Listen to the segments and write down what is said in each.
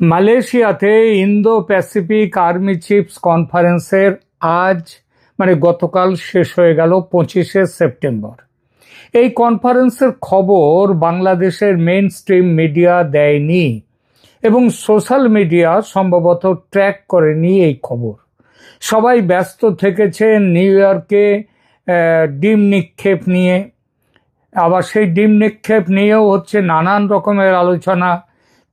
মালয়েশিয়াতে Indo Pacific army chiefs কনফারেন্সের আজ মানে গতকাল শেষ হয়ে গেল পঁচিশে সেপ্টেম্বর। এই কনফারেন্সের খবর বাংলাদেশের মেন স্ট্রিম মিডিয়া দেয়নি এবং সোশ্যাল মিডিয়া সম্ভবত ট্র্যাক করেনি এই খবর। সবাই ব্যস্ত থেকেছে নিউ ইয়র্কে ডিম নিক্ষেপ নিয়ে। আবার সেই ডিম নিক্ষেপ নিয়েও হচ্ছে নানান রকমের আলোচনা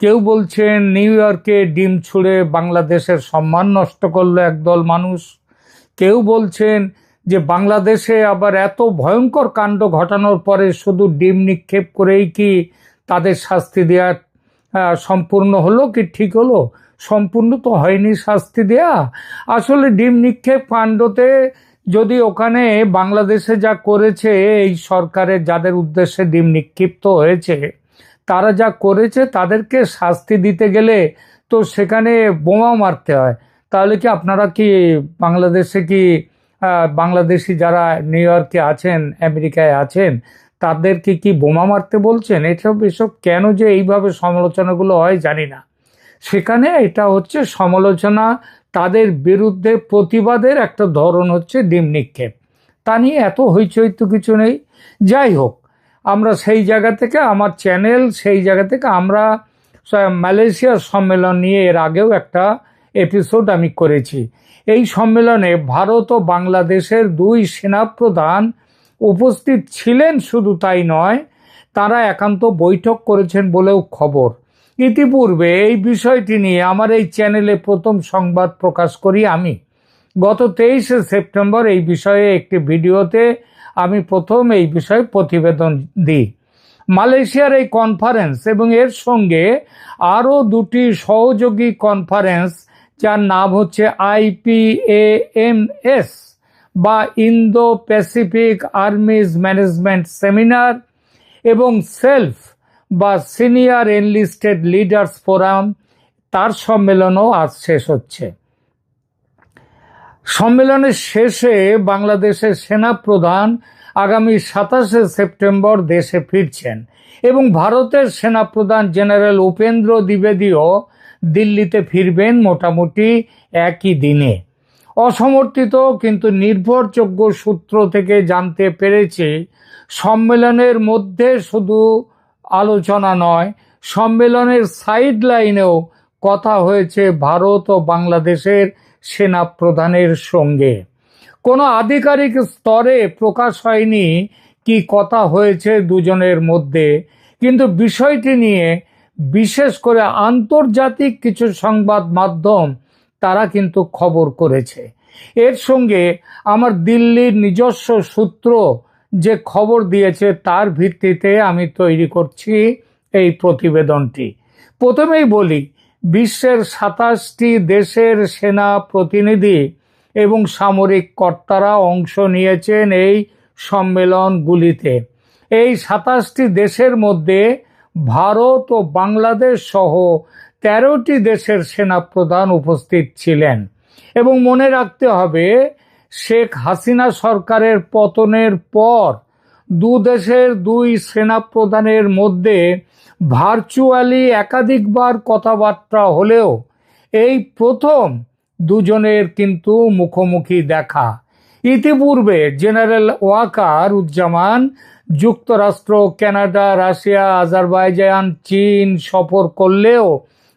কেউ বলছেন নিউ ইয়র্কে ডিম ছুঁড়ে বাংলাদেশের সম্মান নষ্ট করল একদল মানুষ। কেউ বলছেন যে বাংলাদেশে আবার এত ভয়ঙ্কর কাণ্ড ঘটানোর পরে শুধু ডিম নিক্ষেপ করেই কি তাদের শাস্তি দেওয়া সম্পূর্ণ হলো কি ঠিক হলো? সম্পূর্ণ তো হয়নি শাস্তি দেয়া। আসলে ডিম নিক্ষেপ কাণ্ডতে যদি ওখানে বাংলাদেশে যা করেছে, এই সরকারের যাদের উদ্দেশ্যে ডিম নিক্ষিপ্ত হয়েছে তারা যা করেছে তাদেরকে শাস্তি দিতে গেলে তো সেখানে বোমা মারতে হয়। তাহলে কি আপনারা কি বাংলাদেশে কি বাংলাদেশি যারা নিউ ইয়র্কে আছেন, আমেরিকায় আছেন, তাদেরকে কি বোমা মারতে বলছেন? এসব এসব কেন যে এইভাবে সমালোচনাগুলো হয় জানি না। সেখানে এটা হচ্ছে সমালোচনা, তাদের বিরুদ্ধে প্রতিবাদের একটা ধরন হচ্ছে ডিম নিক্ষেপ। তা নিয়ে এত হইচই তো কিছু নেই। যাই হোক আমরা সেই জায়গা থেকে, আমার চ্যানেল সেই জায়গা থেকে আমরা মালয়েশিয়ার সম্মেলন নিয়ে এর আগেও একটা এপিসোড আমি করেছি। এই সম্মেলনে ভারত ও বাংলাদেশের দুই সেনাপ্রধান উপস্থিত ছিলেন, শুধু তাই নয়, তারা একান্ত বৈঠক করেছেন বলেও খবর। ইতিপূর্বে এই বিষয়টি নিয়ে আমার এই চ্যানেলে প্রথম সংবাদ প্রকাশ করি আমি। গত তেইশে সেপ্টেম্বর এই বিষয়ে একটি ভিডিওতে আমি প্রথম এই বিষয়ে প্রতিবেদন দিই। মালয়েশিয়ার এই কনফারেন্স এবং এর সঙ্গে আরও দুটি সহযোগী কনফারেন্স যার নাম হচ্ছে আইপিএএমএস বা Indo Pacific armies management seminar এবং সেলফ বা সিনিয়র এনলিস্টেড লিডার্স ফোরাম। তার সম্মেলনও আজ শেষ হচ্ছে। সম্মেলনের শেষে বাংলাদেশের সেনাপ্রধান আগামী সাতাশে সেপ্টেম্বর দেশে ফিরছেন এবং ভারতের সেনাপ্রধান জেনারেল উপেন্দ্র দ্বিবেদীও দিল্লিতে ফিরবেন মোটামুটি একই দিনে। অসমর্থিত কিন্তু নির্ভরযোগ্য সূত্র থেকে জানতে পেরেছি, সম্মেলনের মধ্যে শুধু আলোচনা নয়, সম্মেলনের সাইড লাইনেও কথা হয়েছে ভারত ও বাংলাদেশের সেনা প্রধানের সঙ্গে। কোনো আধিকারিক স্তরে প্রকাশ হয়নি কি কথা হয়েছে দুজনের মধ্যে, কিন্তু বিষয়টি নিয়ে বিশেষ করে আন্তর্জাতিক কিছু সংবাদ মাধ্যম তারা কিন্তু খবর করেছে। এর সঙ্গে আমার দিল্লির নিজস্ব সূত্র যে খবর দিয়েছে তার ভিত্তিতে আমি তৈরি করছি এই প্রতিবেদনটি। প্রথমেই বলি বিশ্বের সাতাশটি দেশের সেনা প্রতিনিধি এবং সামরিক কর্তারা অংশ নিয়েছেন এই সম্মেলনগুলিতে। এই সাতাশটি দেশের মধ্যে ভারত ও বাংলাদেশ সহ তেরোটি দেশের সেনাপ্রধান উপস্থিত ছিলেন। এবং মনে রাখতে হবে, শেখ হাসিনা সরকারের পতনের পর দু দেশের দুই সেনাপ্রধানের মধ্যে ভার্চুয়ালি একাধিকবার কথাবার্তা হলেও এই প্রথম দুজনের কিন্তু মুখোমুখি দেখা। ইতিপূর্বে জেনারেল ওয়াকার উজ্জামান, যুক্তরাষ্ট্র, কানাডা, রাশিয়া, আজারবাইজান, চীন সফর করলেও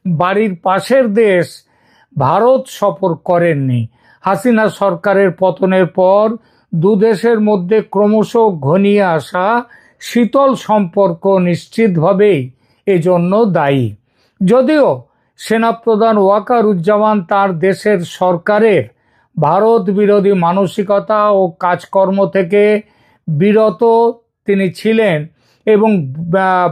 বাড়ির পাশের দেশ ভারত সফর করেননি। হাসিনা সরকারের পতনের পর দুদেশের মধ্যে ক্রমশ ঘনিয়ে আসা শীতল সম্পর্ক নিশ্চিতভাবেই এজন্য দায়ী। যদিও সেনাপ্রধান ওয়াকারুজ্জামান তার দেশের সরকারের ভারত বিরোধী মানসিকতা ও কাজকর্ম থেকে বিরত তিনি ছিলেন এবং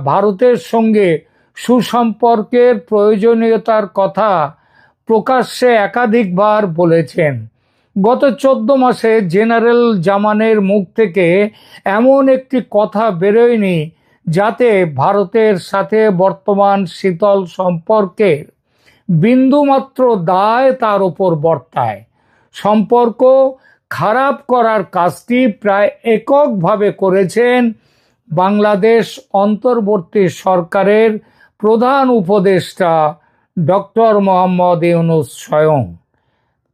ভারতের সঙ্গে সুসম্পর্কের প্রয়োজনীয়তার কথা প্রকাশ্যে একাধিকবার বলেছেন। গত চোদ্দ মাসে জেনারেল জামানের মুখ থেকে এমন একটি কথা বেরোয়নি যাতে ভারতের সাথে বর্তমান শীতল সম্পর্কের বিন্দুমাত্র দায় তার উপর বর্তায়। সম্পর্ক খারাপ করার কাজটি প্রায় এককভাবে করেছেন বাংলাদেশ অন্তর্বর্তী সরকারের প্রধান উপদেষ্টা ডক্টর মোহাম্মদ ইউনুস স্বয়ং।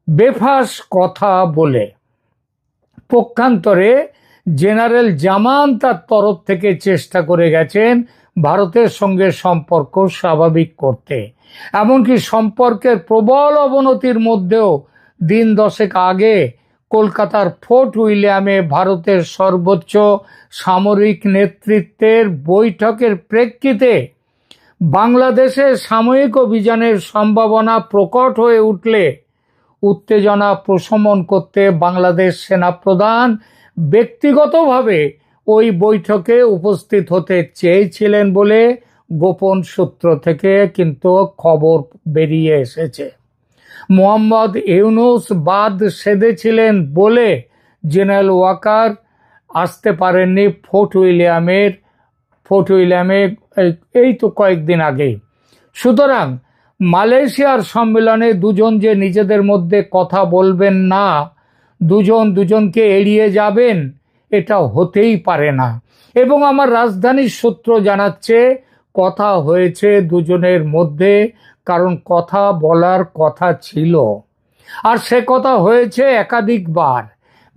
বেফাস কথা বলে। পক্ষান্তরে জেনারেল জামান তার তরফ থেকে চেষ্টা করে গেছেন ভারতের সঙ্গে সম্পর্ক স্বাভাবিক করতে। এমনকি সম্পর্কের প্রবল অবনতির মধ্যেও দিন দশেক আগে কলকাতার ফোর্ট উইলিয়ামে ভারতের সর্বোচ্চ সামরিক নেতৃত্বের বৈঠকের প্রেক্ষিতে বাংলাদেশে সাময়িক অভিযানের সম্ভাবনা প্রকট হয়ে উঠলে উত্তেজনা প্রশমন করতে বাংলাদেশ সেনাপ্রধান ব্যক্তিগতভাবে ওই বৈঠকে উপস্থিত হতে চেয়েছিলেন বলে গোপন সূত্র থেকে কিন্তু খবর বেরিয়ে এসেছে। মোহাম্মদ ইউনুস বাদ সেধেছিলেন বলে জেনারেল ওয়াকার আসতে পারেননি ফোর্ট উইলিয়ামের, ফোর্ট উইলিয়ামে এই- তো কয়েকদিন আগেই সুতরাং মালয়েশিয়ার সম্মেলনে দুজন যে নিজেদের মধ্যে কথা বলবেন না, দুজন দুজনকে এড়িয়ে যাবেন, এটা হতেই পারে না। এবং আমার রাজধানীর সূত্র জানাচ্ছে, কথা হয়েছে দুজনের মধ্যে, কারণ কথা বলার কথা ছিল। আর সে কথা হয়েছে একাধিকবার।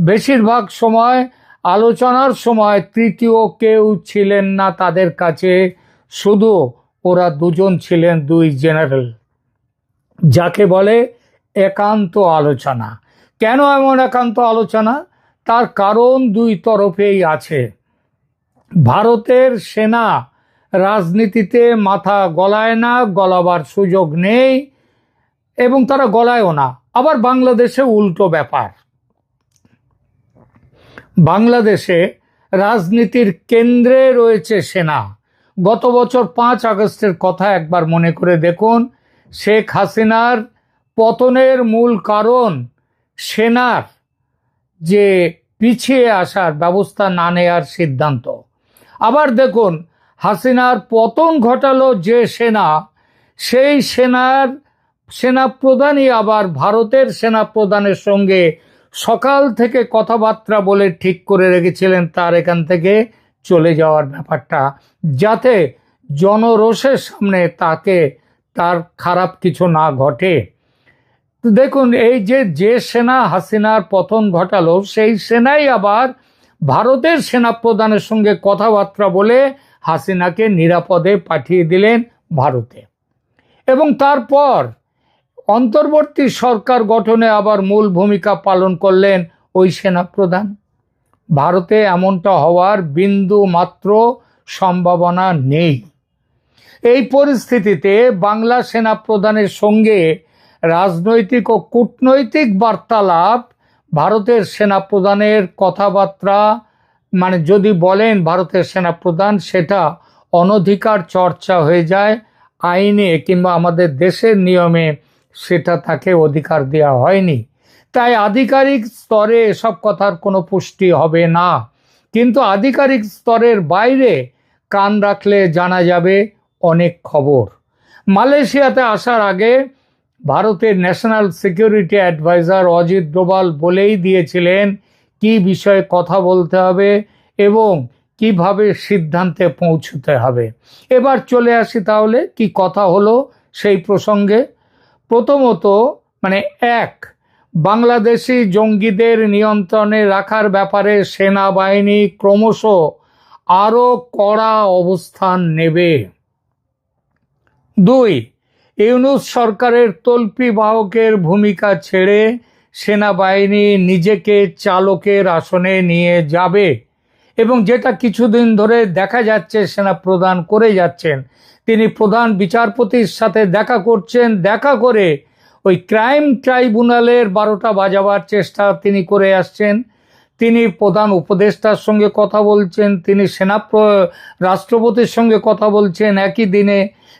বেশিরভাগ সময়, আলোচনার সময় তৃতীয় কেউ ছিলেন না তাদের কাছে, শুধু ওরা দুজন ছিলেন দুই জেনারেল, যাকে বলে একান্ত আলোচনা। কেন এমন একান্ত আলোচনা? তার কারণ দুই তরফেই আছে। ভারতের সেনা রাজনীতিতে মাথা গলায় না, গলাবার সুযোগ নেই, এবং তারা গলায়ও না। আবার বাংলাদেশে উল্টো ব্যাপার। বাংলাদেশে রাজনীতির কেন্দ্রে রয়েছে সেনা। গত বছর পাঁচ আগস্টের কথা একবার মনে করে দেখুন, শেখ হাসিনার পতনের মূল কারণ সেনার যে পিছিয়ে আসার ব্যবস্থা না নেয়ার সিদ্ধান্ত। আবার দেখুন, হাসিনার পতন ঘটালো যে সেনা, সেই সেনার সেনাপ্রধানই আবার ভারতের সেনাপ্রধানের সঙ্গে সকাল থেকে কথাবার্তা বলে ঠিক করে রেখেছিলেন তার এখান থেকে। চলে যাওয়ার ব্যাপারটা, যাতে জনরোষের সামনে তাকে তার খারাপ কিছু না ঘটে। দেখুন, এই যে যে সেনা হাসিনার পতন ঘটালো, সেই সেনাই আবার ভারতের সেনাপ্রধানের সঙ্গে কথাবার্তা বলে হাসিনাকে নিরাপদে পাঠিয়ে দিলেন ভারতে। এবং তারপর অন্তর্বর্তী সরকার গঠনে আবার মূল ভূমিকা পালন করলেন ওই সেনাপ্রধান। ভারতে এমনটা হওয়ার বিন্দু মাত্র সম্ভাবনা নেই। এই পরিস্থিতিতে বাংলা সেনাপ্রধানের সঙ্গে রাজনৈতিক ও কূটনৈতিক বার্তালাপ, ভারতের সেনাপ্রধানের কথাবার্তা মানে যদি বলেন ভারতের সেনাপ্রধান সেটা অনধিকার চর্চা হয়ে যায়, আইনে কিংবা আমাদের দেশের নিয়মে সেটা তাকে অধিকার দেওয়া হয়নি। তাই আধিকারিক স্তরে এসব কথার কোনো পুষ্টি হবে না। কিন্তু আধিকারিক স্তরের বাইরে কান রাখলে জানা যাবে অনেক খবর। মালয়েশিয়াতে আসার আগে ভারতের national security adviser Ajit Doval বলেই দিয়েছিলেন কি বিষয়ে কথা বলতে হবে এবং কীভাবে সিদ্ধান্তে পৌঁছতে হবে। এবার চলে আসি তাহলে কি কথা হলো সেই প্রসঙ্গে। প্রথমত মানে এক বাংলাদেশি জঙ্গিদের নিয়ন্ত্রণে রাখার ব্যাপারে সেনাবাহিনী ক্রমশ আরও কড়া অবস্থান নেবে। দুই, ইউনুস সরকারের তল্পি বাহকের ভূমিকা ছেড়ে সেনাবাহিনী নিজেকে চালকের আসনে নিয়ে যাবে এবং যেটা কিছুদিন ধরে দেখা যাচ্ছে সেনা প্রদান করে যাচ্ছেন। তিনি প্রধান বিচারপতির সাথে দেখা করছেন, দেখা করে ওই ক্রাইম ট্রাইব্যুনালের বারোটা বাজাবার চেষ্টা তিনি করে আসছেন। তিনি প্রধান উপদেষ্টার সঙ্গে কথা বলছেন, তিনি সেনা রাষ্ট্রপতির সঙ্গে কথা বলছেন একই দিনে।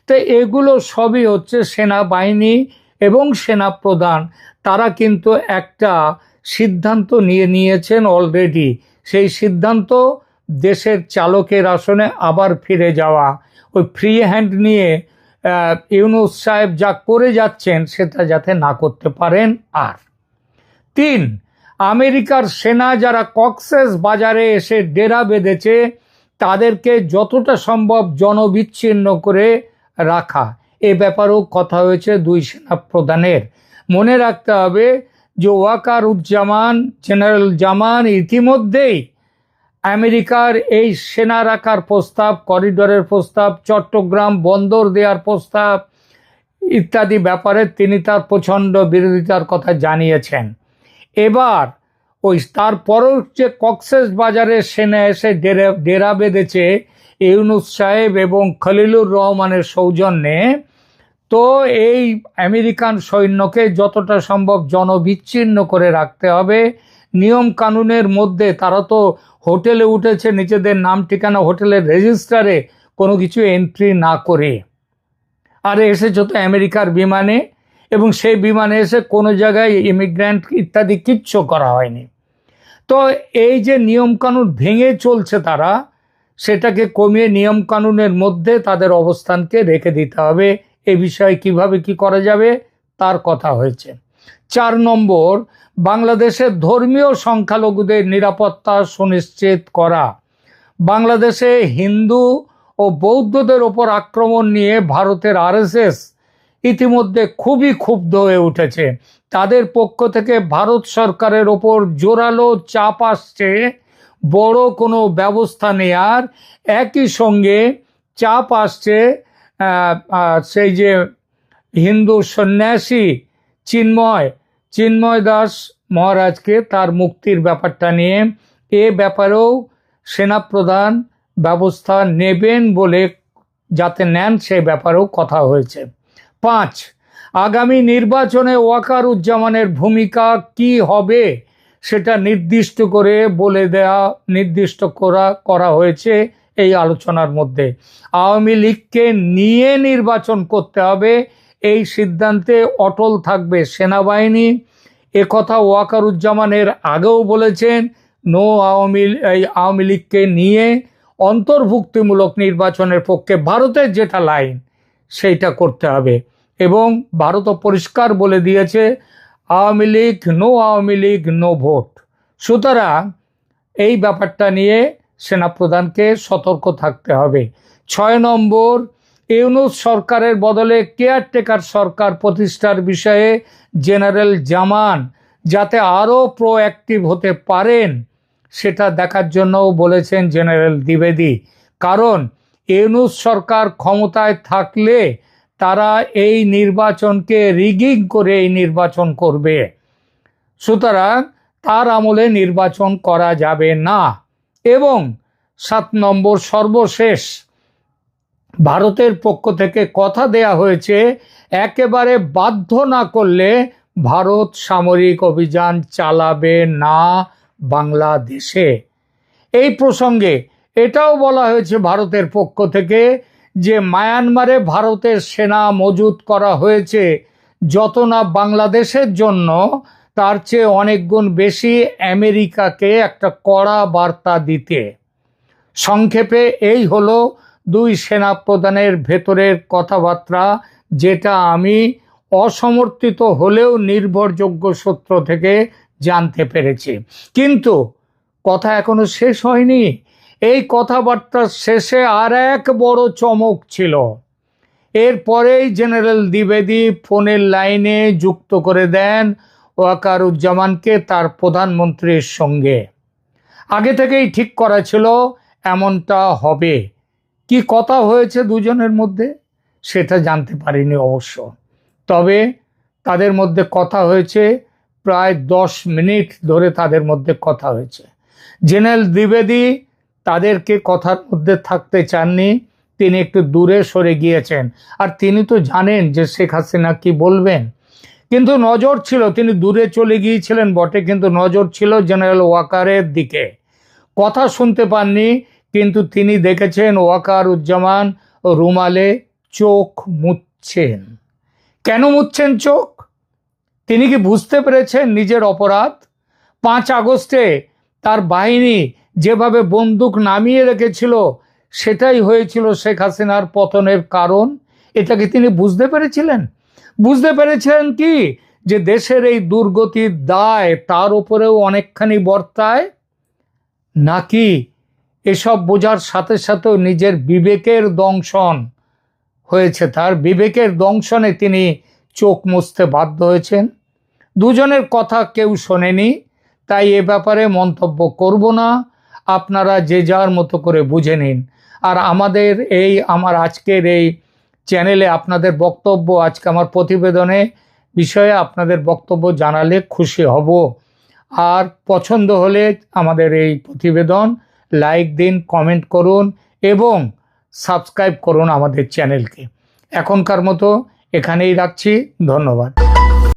তো এগুলো সবই হচ্ছে সেনাবাহিনী এবং সেনা প্রধান তারা কিন্তু একটা সিদ্ধান্ত নিয়ে নিয়েছেন অলরেডি সেই সিদ্ধান্ত দেশের চালকের আসনে আবার ফিরে যাওয়া। ওই ফ্রি হ্যান্ড নিয়ে ইউনুস সাহেব যা করে যাচ্ছেন সেটা যাতে না করতে পারেন আর। তিন, আমেরিকার সেনা যারা কক্সেস বাজারে এসে ডেরা বেঁধেছে, তাদেরকে যতটা সম্ভব জনবিচ্ছিন্ন করে রাখা। এ ব্যাপারেও কথা হয়েছে দুই সেনা প্রধানের। মনে রাখতে হবে যে ওয়াকার উজ্জামান জেনারেল জামান ইতিমধ্যেই আমেরিকার এই সেনা রাখার প্রস্তাব, করিডোরের প্রস্তাব, চট্টগ্রাম বন্দর দেওয়ার প্রস্তাব ইত্যাদি ব্যাপারে তিনি তার প্রচণ্ড বিরোধিতার কথা জানিয়েছেন। এবার ওই তারপরও যে কক্সেস বাজারে সেনা এসে ডেরা ডেরা বেঁধেছে ইউনুস সাহেব এবং খলিলুর রহমানের সৌজন্যে, তো এই আমেরিকান সৈন্যকে যতটা সম্ভব জনবিচ্ছিন্ন করে রাখতে হবে। নিয়ম কানুনের মধ্যে তারা তো হোটেলে উঠেছে নিজেদের নাম, ঠিকানা, হোটেলের রেজিস্টারে কোনো কিছু এন্ট্রি না করে। আর এসেছে তো আমেরিকার বিমানে এবং সেই বিমানে এসে কোনো জায়গায় ইমিগ্র্যান্ট ইত্যাদি কিচ্ছু করা হয়নি। তো এই যে নিয়মকানুন ভেঙে চলছে তারা, সেটাকে কমিয়ে নিয়মকানুনের মধ্যে তাদের অবস্থানকে রেখে দিতে হবে। এ বিষয়ে কীভাবে কি করা যাবে, তার কথা হয়েছে। চার নম্বর বাংলাদেশের ধর্মীয় সংখ্যালঘুদের নিরাপত্তা সুনিশ্চিত করা। বাংলাদেশে হিন্দু ও বৌদ্ধদের ওপর আক্রমণ নিয়ে ভারতের আরএসএস ইতিমধ্যে খুবই ক্ষুব্ধ হয়ে উঠেছে। তাদের পক্ষ থেকে ভারত সরকারের ওপর জোরালো চাপ আসছে। বড় কোনো ব্যবস্থা নেয়ার একই সঙ্গে চাপ আসছে সেই যে হিন্দু সন্ন্যাসী চিন্ময় চিন্ময় দাস মহারাজকে তার মুক্তির ব্যাপারটা নিয়ে এ ব্যাপারেও সেনাপ্রধান ব্যবস্থা নেবেন বলে যাতে নেন সে ব্যাপারেও কথা হয়েছে। পাঁচ, আগামী নির্বাচনে ওয়াকার উজ্জামানের ভূমিকা কি হবে সেটা নির্দিষ্ট করে বলে দেয়া, নির্দিষ্ট করা করা হয়েছে এই আলোচনার মধ্যে। আওয়ামী লীগকে নিয়ে নির্বাচন করতে হবে এই সিদ্ধান্তে অটল থাকবে সেনাবাহিনী। একথা ওয়াকারুজ্জামানের আগেও বলেছেন, নো আওয়ামী এই আওয়ামী লীগকে নিয়ে অন্তর্ভুক্তিমূলক নির্বাচনের পক্ষে ভারতের যেটা লাইন, সেইটা করতে হবে। এবং ভারতও পরিষ্কার বলে দিয়েছে, Awami League, no Awami League, no vote. সুতরাং এই ব্যাপারটা নিয়ে সেনাপ্রধানকে সতর্ক থাকতে হবে। ছয় নম্বর ইউনুস সরকারের বদলে কেয়ারটেকার সরকার প্রতিষ্ঠার বিষয়ে জেনারেল জামান যাতে আরও প্রোঅ্যাক্টিভ হতে পারেন, সেটা দেখার জন্যও বলেছেন জেনারেল দ্বিবেদী। কারণ ইউনুস সরকার ক্ষমতায় থাকলে তারা এই নির্বাচনকে রিগিং করে এই নির্বাচন করবে। সুতরাং তার আমলে নির্বাচন করা যাবে না। এবং সাত নম্বর সর্বশেষ ভারতের পক্ষ থেকে কথা দেয়া হয়েছে, একেবারে বাধ্য না করলে ভারত সামরিক অভিযান চালাবে না বাংলাদেশে। এই প্রসঙ্গে এটাও বলা হয়েছে ভারতের পক্ষ থেকে যে মায়ানমারে ভারতের সেনা মজুত করা হয়েছে, যত না বাংলাদেশের জন্য, তার চেয়ে অনেক গুণ বেশি আমেরিকাকে একটা কড়া বার্তা দিতে। সংক্ষেপে এই হলো দুই সেনা প্রধানের ভেতরের কথাবার্তা, যেটা আমি অসমর্থিত হলেও নির্ভরযোগ্য সূত্র থেকে জানতে পেরেছি। কিন্তু কথা এখনও শেষ হয়নি। এই কথাবার্তার শেষে আর এক বড় চমক ছিল। এরপরেই জেনারেল দ্বিবেদী ফোনের লাইনে যুক্ত করে দেন ওয়াকারুজ্জামানকে তার প্রধানমন্ত্রীর সঙ্গে। আগে থেকেই ঠিক করা ছিল, এমনটা হবে। কি কথা হয়েছে দুজনের মধ্যে সেটা জানতে পারিনি অবশ্য। তবে তাদের মধ্যে কথা হয়েছে, প্রায় দশ মিনিট ধরে তাদের মধ্যে কথা হয়েছে। জেনারেল দ্বিবেদী তাদেরকে কথার মধ্যে থাকতে চাননি, তিনি একটু দূরে সরে গিয়েছেন। আর তিনি তো জানেন যে শেখ হাসিনা কি বলবেন। কিন্তু নজর ছিল, তিনি দূরে চলে গিয়েছিলেন বটে, কিন্তু নজর ছিল জেনারেল ওয়াকারের দিকে। কথা শুনতে পাননি কিন্তু তিনি দেখেছেন ওয়াকার উজ্জামান রুমালে চোখ মুচ্ছেন। কেন মুচ্ছেন চোখ? তিনি কি বুঝতে পেরেছেন নিজের অপরাধ? পাঁচ আগস্টে তার বাহিনী যেভাবে বন্দুক নামিয়ে রেখেছিল, সেটাই হয়েছিল শেখ হাসিনার পতনের কারণ? এটাকে তিনি বুঝতে পেরেছিলেন? বুঝতে পেরেছিলেন কি? যে দেশের এই দুর্গতির দায় তার উপরেও অনেকখানি বর্তায়? নাকি এসব বোঝার সাথে সাথেও নিজের বিবেকের দংশন হয়েছে। তার বিবেকের দংশনে তিনি চোখ মুছতে বাধ্য হয়েছেন। দুজনের কথা কেউ শোনেনি, তাই এ ব্যাপারে মন্তব্য করব না। আপনারা যে যার মতো করে বুঝে নিন। আর আমাদের এই, আমার আজকের এই চ্যানেলে আপনাদের বক্তব্য, আজকে আমার প্রতিবেদনে বিষয়ে আপনাদের বক্তব্য জানালে খুশি হব। আর পছন্দ হলে আমাদের এই প্রতিবেদন লাইক দিন কমেন্ট করুন এবং সাবস্ক্রাইব করুন আমাদের চ্যানেলকে এখনকার মতো এখানেই রাখছি ধন্যবাদ।